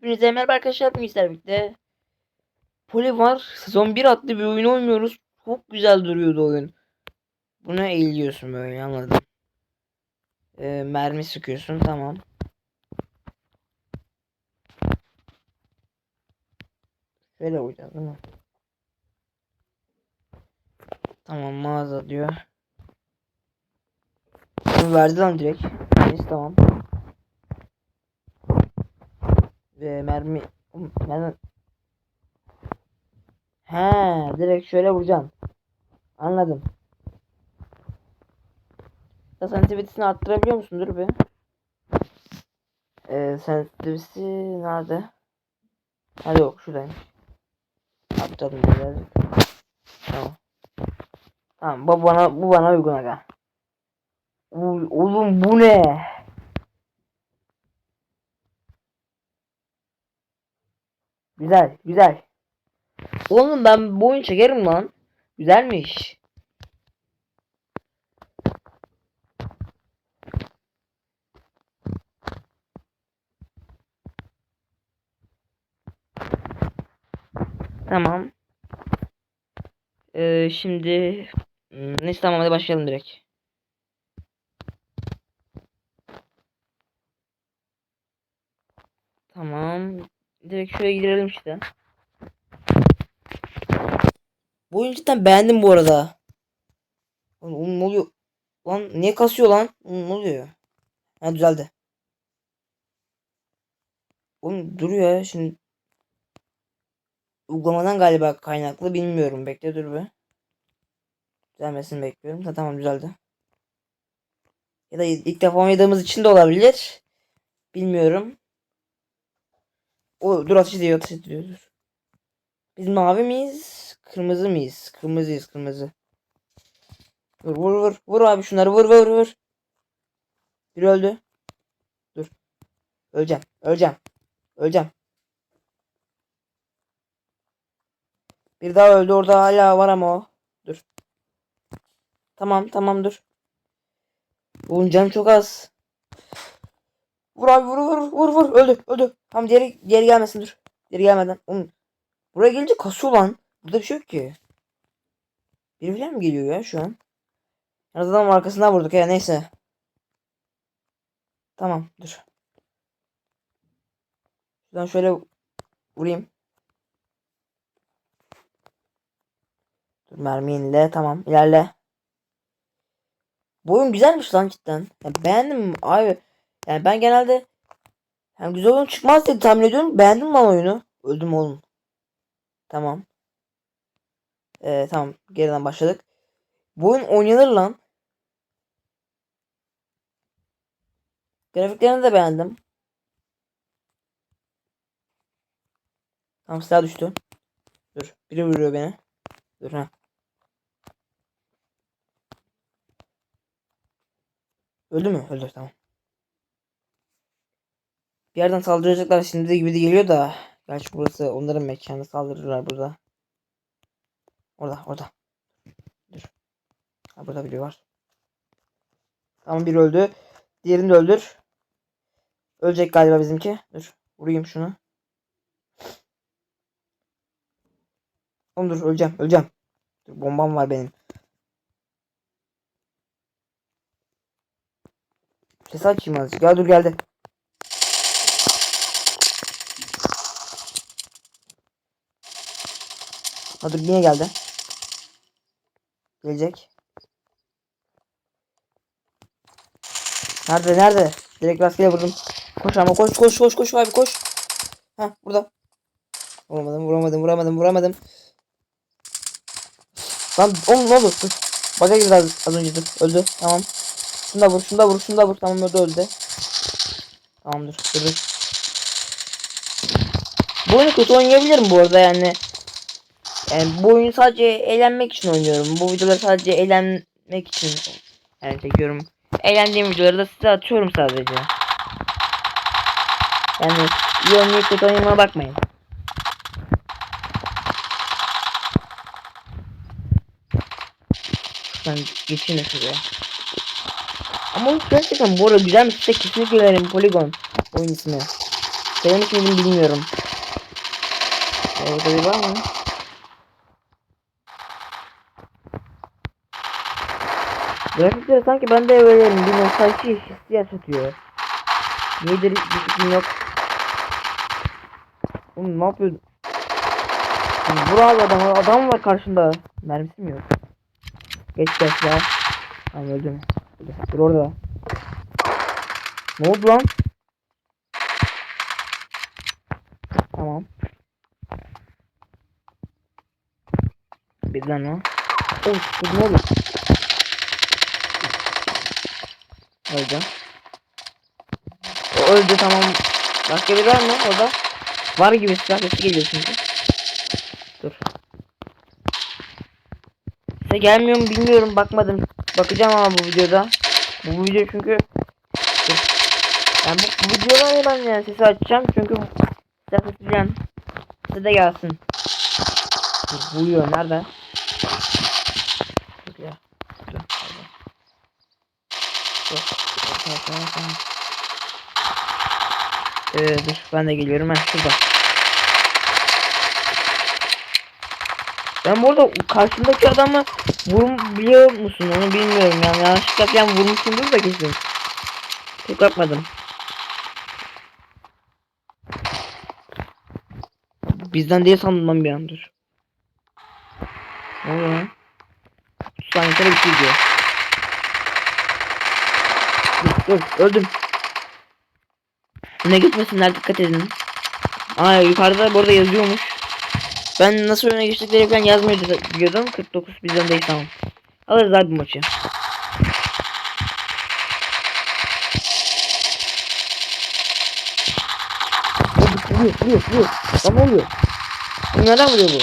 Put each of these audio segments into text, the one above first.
Hepinize merhaba arkadaşlar. Bugün sizlerle birlikte Poli var. Sezon 1 adlı bir oyun oynuyoruz. Çok güzel duruyordu oyun. Buna eğiliyorsun böyle anladım. Ee, mermi sıkıyorsun tamam. Şöyle vuracağız değil mi? Tamam mağaza diyor. Verdi lan direkt. Neyse tamam. Ve mermi mermi He, direkt şöyle vuracağım. Anladım. Ya sensitivity'sini arttırabiliyor musun? Dur bir. Ee, sensitivity nerede? Hadi yok şuradaymış. Arttırdım birazcık. Tamam. Tamam bu bana bu bana uygun aga. Oğlum bu ne? Güzel, güzel. Oğlum ben bu oyun çekerim lan. Güzelmiş. Tamam. Ee, şimdi hmm, neyse tamam hadi başlayalım direkt. Tamam. Direkt şöyle girelim işte. Bu oyunu cidden beğendim bu arada. Oğlum, ne oluyor? Lan niye kasıyor lan? Ne oluyor? Ha düzeldi. Oğlum duruyor ya şimdi. Uygulamadan galiba kaynaklı bilmiyorum. Bekle dur bir. Düzelmesini bekliyorum. Ha, tamam düzeldi. Ya da ilk defa oynadığımız için de olabilir. Bilmiyorum. O dur ateş ediyor ateş ediyor. Dur. Biz mavi miyiz? Kırmızı mıyız? Kırmızıyız kırmızı. Vur vur vur. Vur abi şunları vur vur vur. Bir öldü. Dur. Öleceğim. Öleceğim. Öleceğim. Bir daha öldü orada hala var ama o. Dur. Tamam tamam dur. Bunun canı çok az. Vur abi vur vur vur vur öldü öldü. Tamam diğeri, diğeri gelmesin dur. Diğeri gelmeden. Oğlum, buraya gelince kasıyor lan. Burada bir şey yok ki. Biri falan mı geliyor ya şu an? Azından arkasından vurduk ya neyse. Tamam dur. Şuradan şöyle vurayım. Dur mermi yenile tamam ilerle. Bu oyun güzelmiş lan cidden. Ya beğendim abi. Yani ben genelde yani güzel oyun çıkmaz diye tahmin ediyorum. Beğendim lan oyunu. Öldüm oğlum. Tamam. Ee, tamam geriden başladık. Bu oyun oynanır lan. Grafiklerini de beğendim. Tamam silah düştü. Dur. Biri vuruyor beni. Dur ha. Öldü mü? Öldü tamam. Bir yerden saldıracaklar şimdi de gibi de geliyor da. Gerçi burası onların mekanı saldırırlar burada. Orada orada. Dur. Ha, burada biri var. Tamam biri öldü. Diğerini de öldür. Ölecek galiba bizimki. Dur. Vurayım şunu. Oğlum dur öleceğim öleceğim. Dur, bombam var benim. Ses açayım azıcık. Ya dur geldi. Ha dur yine geldi. Gelecek. Nerede nerede? Direkt rastgele vurdum. Koş ama koş koş koş koş abi koş. Ha burada. Vuramadım vuramadım vuramadım vuramadım. Lan oğlum ne oldu? Dur. Baga girdi az, az önce dur. Öldü. Tamam. Şunu da vur şunu da vur şunu da vur. Tamam öldü öldü. Tamamdır. Dur. Bu oyunu kötü oynayabilirim bu arada yani. Yani bu oyunu sadece eğlenmek için oynuyorum. Bu videoları sadece eğlenmek için yani çekiyorum. Eğlendiğim videoları da size atıyorum sadece. Yani iyi oynayıp kötü oynamaya bakmayın. Şuradan geçeyim şuraya. Ama gerçekten bu arada güzelmiş. Size kesinlikle önerim Polygon oyun ismi. Söylemiş miydim bilmiyorum. Ee, burada bir var mı? Grafikleri sanki ben de böyle bir nostalji hissi yaşatıyor. Nedir bir fikrim yok. Oğlum ne yapıyorsun? Vur abi adam, adam var karşında. Mermisi mi yok? Geç geç ya. Tamam öldüm. Dur orada. Ne oldu lan? Tamam. Bir lan o. Dur ne oldu? Öldü. O öldü tamam. Başka biri var mı orada? Var gibi silah sesi geliyor çünkü. Dur. Size gelmiyor mu bilmiyorum bakmadım. Bakacağım ama bu videoda. Bu video çünkü Dur. yani bu, bu videoda ben yani sesi açacağım çünkü silah sesi size de gelsin. Uyuyor nerede? Dur ya. Dur. Dur. Dur. Dur. Dur. Dur. Dur. Ee, dur ben de geliyorum ha şurada. Ben bu arada karşımdaki adamı vurum biliyor musun onu bilmiyorum yani yanlışlıkla falan vurmuşumdur da kesin. Çok bakmadım. Bizden diye sandım ben bir an dur. Ne oluyor lan? 30 saniye bitiyor dur öldüm. Ne gitmesinler dikkat edin. Aa yukarıda burada yazıyormuş. Ben nasıl öne geçtikleri falan yazmıyordu da- diyordum. 49 bizden değil tamam. Alırız abi bu maçı. Vuruyor, vuruyor, vuruyor. Ne oluyor? Bu Nereden vuruyor bu?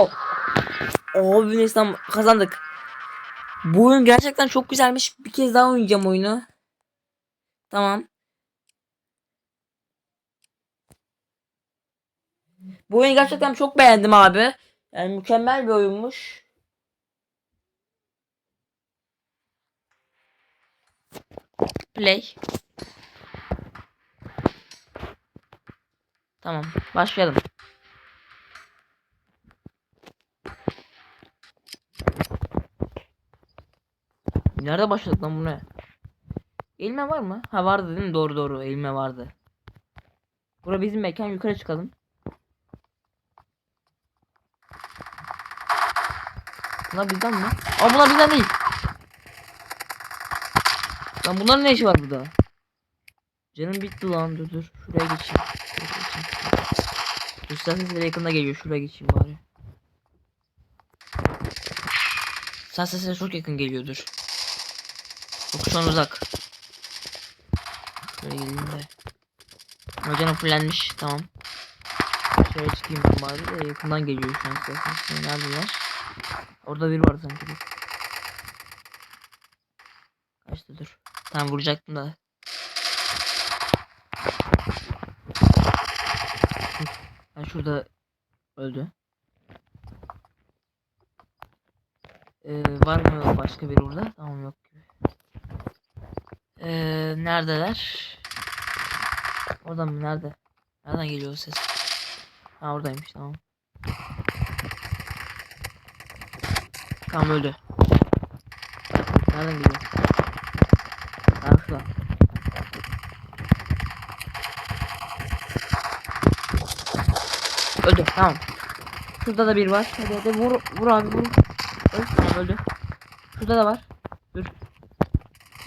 Oh. Oo, Yunanistan kazandık. Bu oyun gerçekten çok güzelmiş. Bir kez daha oynayacağım oyunu. Tamam. Bu oyunu gerçekten çok beğendim abi. Yani mükemmel bir oyunmuş. Play. Tamam, başlayalım. Nerede başladık lan bu ne? Elime var mı? Ha vardı değil mi? Doğru doğru elime vardı. Bura bizim mekan yukarı çıkalım. Bunlar bizden mi? Aa bunlar bizden değil. Lan bunların ne işi var burada? Canım bitti lan dur dur. Şuraya geçeyim. Silah sesleri yakında geliyor. Şuraya geçeyim bari. Silah sesleri çok yakın geliyordur. Çok şu an uzak. Şöyle geleyim de. Ama canım fullenmiş. Tamam. Şöyle çıkayım ben bari de yakından geliyor şu an sesleri. Neredeler? Orada biri var sanki. Kaçtı dur. Tamam vuracaktım da. Ha şurada öldü. Ee, var mı başka biri burada? Tamam yok. Ee, neredeler? Orada mı? Nerede? Nereden geliyor o ses? Ha oradaymış tamam. Tamam öldü. Nereden geliyor? Ha şurada. Öldü tamam. Şurada da bir var. Hadi hadi vur vur abi vur. Öl, tamam öldü. Şurada da var.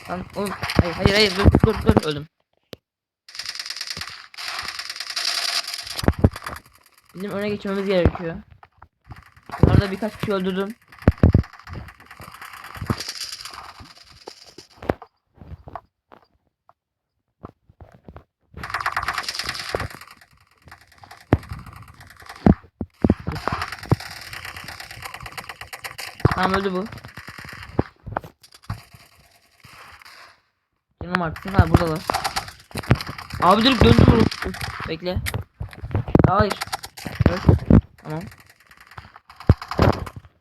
Lan oğlum hayır hayır hayır dur dur dur öldüm. Bizim öne geçmemiz gerekiyor. Bunlarda birkaç kişi öldürdüm. Tamam öldü bu. Canım artık. Ha buradalar. Abi direkt döndü bu. Uf, Bekle. Hayır. Evet. Tamam.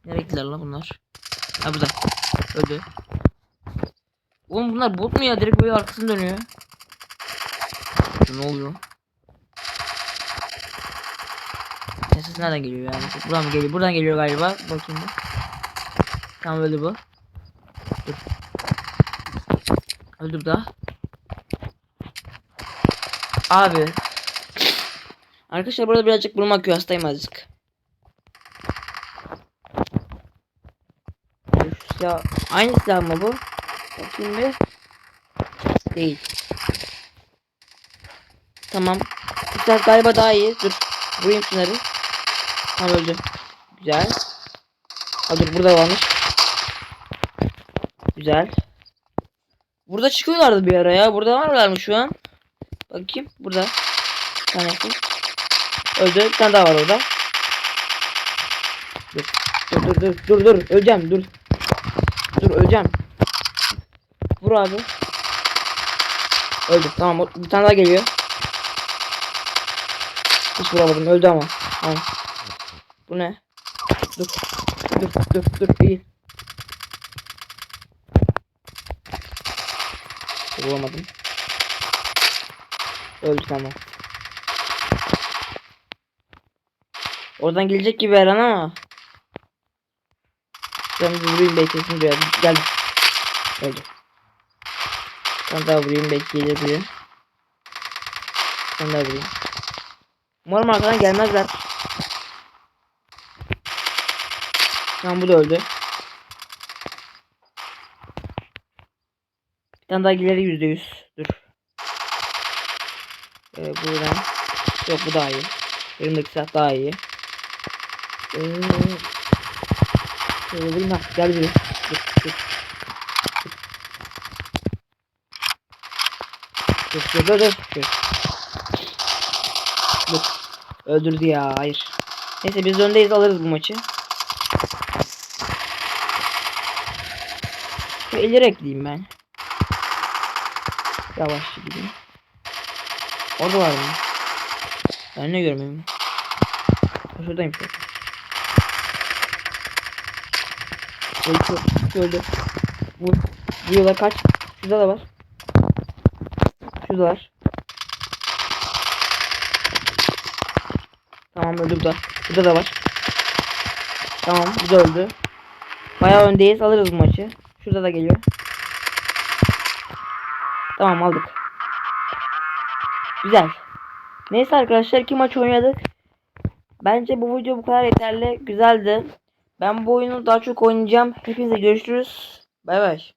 Nereye gittiler lan bunlar? Ha burada. Öldü. Oğlum bunlar bot mu ya? Direkt böyle arkasını dönüyor. ne oluyor? Ses nereden geliyor yani? Buradan mı geliyor? Buradan geliyor galiba. Bakayım. Tamam öldü bu. Dur. Öldü bu da. Abi. Arkadaşlar burada birazcık burnum akıyor. Hastayım azıcık. Silah... Aynı silah mı bu? Bakayım bir. Değil. Tamam. Bu galiba daha iyi. Dur. Vurayım şunları. Tamam öldü. Güzel. Ha dur burada varmış. Güzel. Burada çıkıyorlardı bir ara ya. Burada varlar mı şu an? Bakayım. Burada. Tanesi. Öldü. Bir tane daha var orada. Dur. Dur dur dur dur dur. Öleceğim dur. Dur öleceğim. Vur abi. Öldü. Tamam bir tane daha geliyor. Hiç vuramadım. Öldü ama. Tamam. Bu ne? Dur. Dur dur dur değil. Vuramadım. Öldü tamam. Oradan gelecek gibi Eren ama. Ben bir vurayım belki kesin duyar. Geldi. Öldü. Ben daha vurayım belki gelir buraya. Ben daha vurayım. Umarım arkadan gelmezler. Tamam bu da öldü. Bir tane daha gelir yüzde yüz. Dur. Ee, buradan. Yok bu daha iyi. Elimdeki silah daha iyi. Ee, şöyle vurayım ha. Gel buraya. Dur dur. Dur dur dur dur. Dur. Öldürdü ya hayır. Neyse biz öndeyiz alırız bu maçı. Şu ileri gideyim ben. Yavaşça gideyim. Orada var mı? Ben ne görmüyorum. Şuradayım şu. Öldü. Öldü. Vur. Vuruyorlar kaç. Şurada da var. Şurada var. Tamam öldü bu da. Burada da var. Tamam bu öldü. Bayağı öndeyiz alırız bu maçı. Şurada da geliyor. Tamam aldık. Güzel. Neyse arkadaşlar iki maç oynadık. Bence bu video bu kadar yeterli. Güzeldi. Ben bu oyunu daha çok oynayacağım. Hepinize görüşürüz. Bay bay.